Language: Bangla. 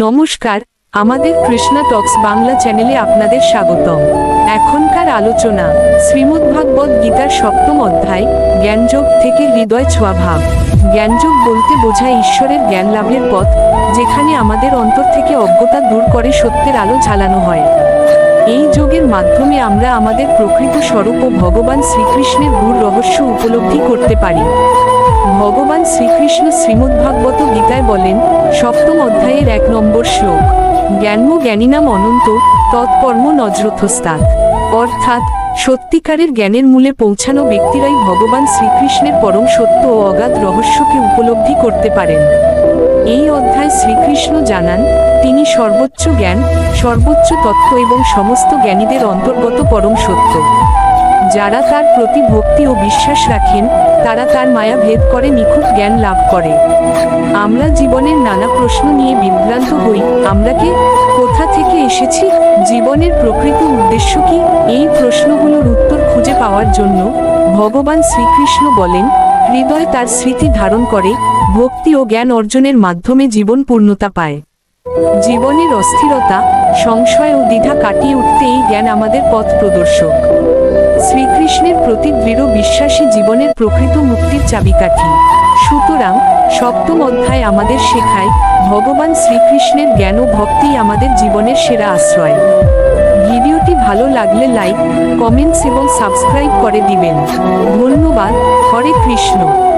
নমস্কার, আমাদের কৃষ্ণা টক্স বাংলা চ্যানেলে আপনাদের স্বাগতম। এখনকার আলোচনা শ্রীমদ্ভাগবত গীতার সপ্তম অধ্যায়, জ্ঞানযোগ থেকে হৃদয় ছোঁয়া ভাব। জ্ঞানযোগ বলতে বোঝায় ঈশ্বরের জ্ঞান লাভের পথ, যেখানে আমাদের অন্তর থেকে অজ্ঞতা দূর করে সত্যের আলো ঝালানো হয়। এই যোগের মাধ্যমে আমরা আমাদের প্রকৃত স্বরূপ ও ভগবান শ্রীকৃষ্ণের গুর রহস্য উপলব্ধি করতে পারি। ভগবান শ্রীকৃষ্ণ শ্রীমদ্ভাগবত গীতায় বলেন, সপ্তম অধ্যায়ের এক নম্বর শ্লোক। জ্ঞানম জ্ঞানীনাম অনন্ত, তৎকর্ম নজরথস্তাৎ। অর্থাৎ, সত্যিকারের জ্ঞানের মূলে পৌঁছানো ব্যক্তিরাই ভগবান শ্রীকৃষ্ণের পরম সত্য ও অগাধ রহস্যকে উপলব্ধি করতে পারেন। এই অধ্যায় শ্রীকৃষ্ণ জানান, তিনি সর্বোচ্চ জ্ঞান, সর্বোচ্চ তত্ত্ব এবং সমস্ত জ্ঞানীদের অন্তর্গত পরম সত্য। যারা তার প্রতি ভক্তি ও বিশ্বাস রাখেন, তারা তার মায়া ভেদ করে, নিখুঁত জ্ঞান লাভ করে। আমরা জীবনের নানা প্রশ্ন নিয়ে বিভ্রান্ত হই। আমরা কে? কোথা থেকে এসেছি? জীবনের প্রকৃত উদ্দেশ্য কি? এই প্রশ্নগুলোর উত্তর খুঁজে পাওয়ার জন্য ভগবান শ্রীকৃষ্ণ বলেন, হৃদয় তার স্মৃতি ধারণ করে, ভক্তি ও জ্ঞান অর্জনের মাধ্যমে জীবন পূর্ণতা পায়। জীবনের অস্থিরতা, সংশয় ও দ্বিধা কাটিয়ে উঠতে এই জ্ঞান আমাদের পথ প্রদর্শক। শ্রীকৃষ্ণের প্রতি দৃঢ় বিশ্বাসী জীবনের প্রকৃত মুক্তির চাবিকাঠি। সুতরাং সপ্তম অধ্যায় আমাদের শেখায়, ভগবান শ্রীকৃষ্ণের জ্ঞান ও ভক্তিই আমাদের জীবনের সেরা আশ্রয়। ভিডিওটি ভালো লাগলে লাইক, কমেন্টস এবং সাবস্ক্রাইব করে দিবেন। ধন্যবাদ। হরে কৃষ্ণ।